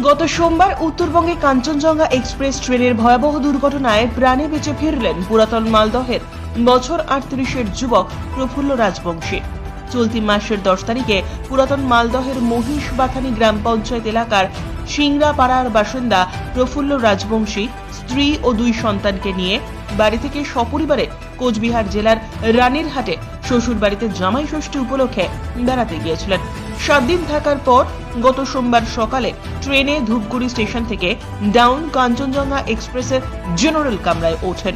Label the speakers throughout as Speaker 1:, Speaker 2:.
Speaker 1: গত সোমবার উত্তরবঙ্গে কাঞ্চনজঙ্ঘা এক্সপ্রেস ট্রেনের ভয়াবহ দুর্ঘটনায় প্রাণে বেঁচে ফিরলেন পুরাতন মালদহের বছর আটত্রিশের যুবক প্রফুল্ল রাজবংশী। চলতি মাসের দশ তারিখে পুরাতন মালদহের মহিষবাথানি গ্রাম পঞ্চায়েত এলাকার সিংড়াপাড়ার বাসিন্দা প্রফুল্ল রাজবংশী স্ত্রী ও দুই সন্তানকে নিয়ে বাড়ি থেকে সপরিবারে কোচবিহার জেলার রানীরহাটে শ্বশুর বাড়িতে জামাই ষষ্ঠী উপলক্ষে বেড়াতে গিয়েছিলেন। সাত দিন থাকার পর গত সোমবার সকালে ট্রেনে ধূপগুড়ি স্টেশন থেকে ডাউন কাঞ্চনজঙ্ঘা এক্সপ্রেসের জেনারেল কামরায় ওঠেন।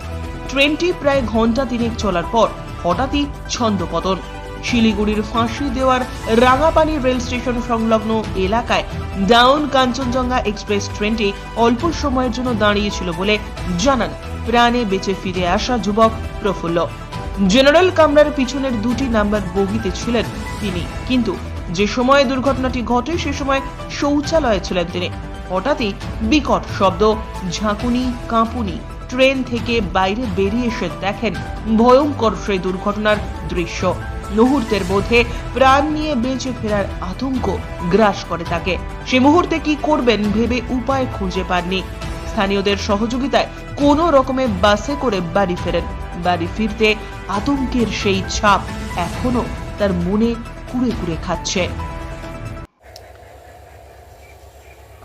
Speaker 1: ট্রেনটি প্রায় ঘণ্টা তিনেক চলার পর হঠাৎই ছন্দপতন। শিলিগুড়ির ফাঁসি দেওয়ার রাঙাপানি রেল স্টেশন সংলগ্ন এলাকায় ডাউন কাঞ্চনজঙ্ঘা এক্সপ্রেস ট্রেনটি অল্প সময়ের জন্য দাঁড়িয়েছিল বলে জানান। প্রাণে বেঁচে ফিরে আসা যুবক প্রফুল্ল। জেনারেল কামরার পিছনের দুটি নাম্বার বগিতে ছিলেন তিনি। কিন্তু যে সময়ে দুর্ঘটনাটি ঘটে, সে সময় শৌচালয়ে ছিলেন তিনি। হঠাৎই বিকট শব্দ, ঝাঁকুনি, কাঁপুনি, ট্রেন থেকে বাইরে বেরিয়ে এসে দেখেন ভয়ঙ্কর সেই দুর্ঘটনার দৃশ্য। মুহূর্তের মধ্যে প্রাণ নিয়ে বেঁচে ফেরার আতঙ্ক গ্রাস করে তাকে। সে মুহূর্তে কি করবেন ভেবে উপায় খুঁজে পাননি। স্থানীয়দের সহযোগিতায় কোনো রকমে বাসে করে বাড়ি ফেরেন। বাড়ি ফিরতে আতঙ্কের সেই ছাপ এখনও তার মনে কুড়ে কুড়ে খাচ্ছে।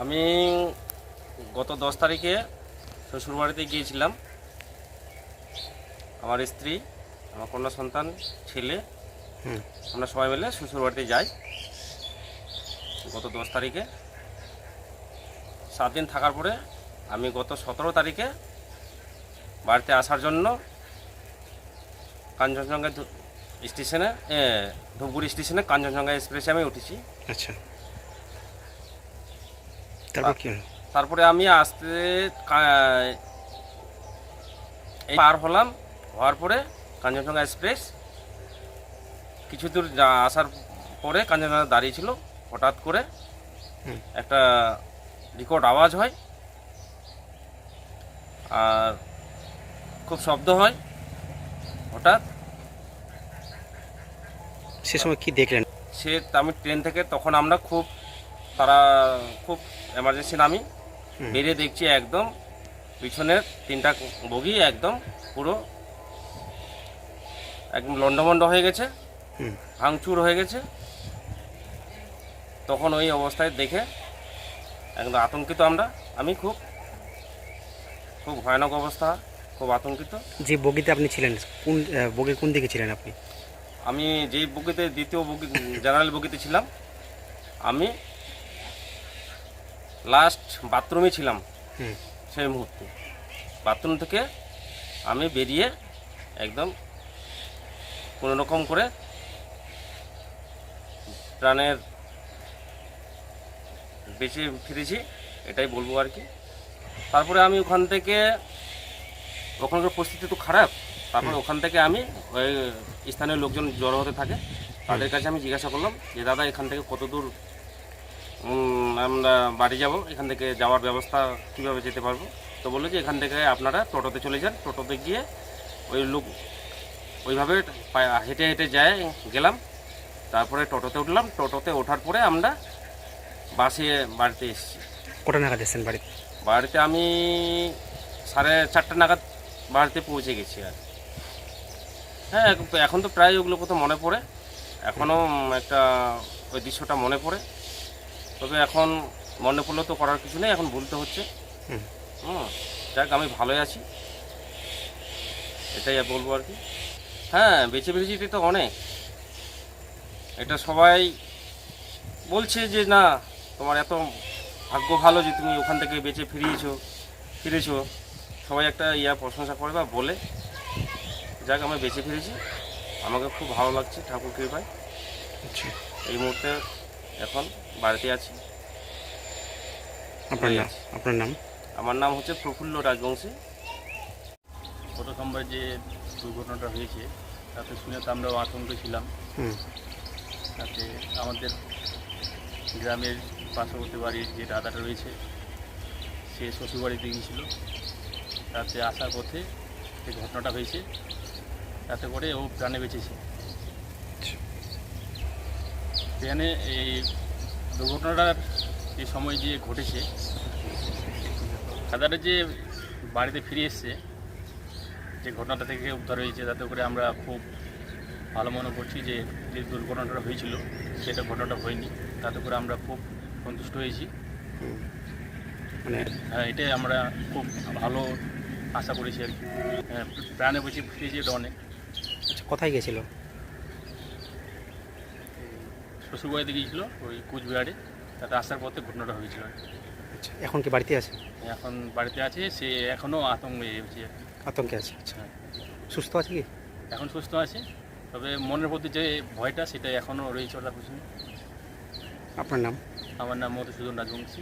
Speaker 2: আমি গত দশ তারিখে শ্বশুরবাড়িতে গিয়েছিলাম। আমার স্ত্রী আমার কন্যা সন্তান ছেলে আমরা সবাই মিলে শ্বশুরবাড়িতে যাই। গত দশ তারিখে। সাত দিন থাকার পরে আমি গত সতেরো তারিখে বাড়িতে আসার জন্য কাঞ্চনজঙ্ঘা স্টেশনে ধূপগুড়ি স্টেশনে কাঞ্চনজঙ্ঘা এক্সপ্রেসে আমি উঠেছি।
Speaker 3: আচ্ছা। তারপর কি
Speaker 2: তারপরে আমি আসতে এই পার হলাম হওয়ার পরে কাঞ্চনজঙ্ঘা এক্সপ্রেস কিছু দূর আসার পরে কাঞ্চনজঙ্ঘা দাঁড়িয়ে ছিল হঠাৎ করে একটা রেকর্ড আওয়াজ হয় আর খুব শব্দ হয় হঠাৎ
Speaker 3: সে সময় কি দেখলেন?
Speaker 2: সে আমি ট্রেন থেকে তখন আমরা খুব তারা খুব এমার্জেন্সি নামি। বেরিয়ে দেখছি একদম পিছনের তিনটা বগি একদম পুরো একদম লন্ডমন্ড হয়ে গেছে ভাঙচুর হয়ে গেছে। তখন ওই অবস্থায় দেখে একদম আতঙ্কিত আমরা। আমি খুব খুব ভয়ানক অবস্থা খুব আতঙ্কিত।
Speaker 3: যে বগিতে আপনি ছিলেন কোন বগির কোন দিকে ছিলেন আপনি?
Speaker 2: আমি যেই বগিতে দ্বিতীয় বগি জেনারেল বগিতে ছিলাম আমি লাস্ট বাথরুমে ছিলাম সেই মুহূর্তে। বাথরুম থেকে আমি বেরিয়ে একদম কোনো রকম করে প্রাণের বেঁচে ফিরেছি এটাই বলব আর কি। তারপরে আমি ওখান থেকে ওখানকার পরিস্থিতি তো খারাপ তারপরে ওখান থেকে আমি ওই স্থানীয় লোকজন জড়ো হতে থাকে তাদের কাছে আমি জিজ্ঞাসা করলাম যে দাদা এখান থেকে কত দূর আমরা বাড়ি যাব? এখান থেকে যাওয়ার ব্যবস্থা কীভাবে যেতে পারব? তো বলল যে এখান থেকে আপনারা টোটোতে চলে যান। টোটোতে গিয়ে ওই লোক ওইভাবে হেঁটে হেঁটে যায় গেলাম। তারপরে টোটোতে উঠলাম। টোটোতে ওঠার পরে আমরা বাসে বাড়িতে এসেছি।
Speaker 3: কটা নাগাদ এসেছেন বাড়িতে?
Speaker 2: বাড়িতে আমি সাড়ে চারটে নাগাদ বাড়িতে পৌঁছে গেছি আর হ্যাঁ এখন- তো প্রায় ওগুলো কোথাও মনে পড়ে। এখনও একটা ওই দৃশ্যটা মনে পড়ে। তবে এখন মনে পড়লে তো করার কিছু নেই এখন ভুলতে হচ্ছে।
Speaker 3: হুম।
Speaker 2: যাক আমি ভালোই আছি। এটাই বলব আর কি। হ্যাঁ বেঁচে বেঁচেছি তো অনেক। এটা সবাই বলছে যে না তোমার এত ভাগ্য ভালো যে তুমি ওখান থেকে বেঁচে ফিরিয়েছো ফিরেছো। সবাই একটা ইয়া প্রশংসা করে বা বলে। যাক আমি বেঁচে ফিরেছি। আমাকে খুব ভালো লাগছে ঠাকুর কৃপায়। এই মুহূর্তে এখন বাড়িতে আছি।
Speaker 3: আপনার নাম? আপনার নাম?
Speaker 2: আমার নাম হচ্ছে প্রফুল্ল রাজবংশী।
Speaker 4: গত সোমবার যে দুর্ঘটনাটা হয়েছে তাতে শুনে তো আমরাও আতঙ্কে ছিলাম। তাতে আমাদের গ্রামের পার্শ্ববর্তী বাড়ির যে দাদাটা রয়েছে সে শ্বশুরবাড়িতে গিয়েছিল। তাতে আসার পথে যে ঘটনাটা হয়েছে তাতে করে ও প্রাণে বেঁচেছে। ট্রেনে এই দুর্ঘটনাটার যে সময় যে ঘটেছে দাদাটা যে বাড়িতে ফিরে এসছে যে ঘটনাটা থেকে উদ্ধার হয়েছে তাতে করে আমরা খুব ভালো মনে করছি যে যে দুর্ঘটনাটা হয়েছিল সেটা ঘটনাটা হয়নি। তাতে করে আমরা খুব সন্তুষ্ট হয়েছি।
Speaker 3: মানে
Speaker 4: হ্যাঁ এটাই আমরা খুব ভালো আশা করেছি আর কি। হ্যাঁ, প্রাণে বেঁচে ফিরেছি এটা অনেক।
Speaker 3: আচ্ছা কোথায় গেছিল?
Speaker 4: শ্বশুরবাড়িতে গিয়েছিল ওই কুচবিহারে। তাতে আসার পথে ঘটনাটা হয়েছিল।
Speaker 3: আচ্ছা এখন কি বাড়িতে আছে?
Speaker 4: এখন বাড়িতে আছে সে এখনও আতঙ্কে আর
Speaker 3: আতঙ্কে আছে আচ্ছা।
Speaker 4: হ্যাঁ।
Speaker 3: সুস্থ আছে কি?
Speaker 4: এখন সুস্থ আছে তবে মনের প্রতি যে ভয়টা সেটা এখনও রয়েছে ওটা বুঝিনি
Speaker 3: আপনার নাম?
Speaker 4: আমার নাম মধুসূদন রাজবংশী।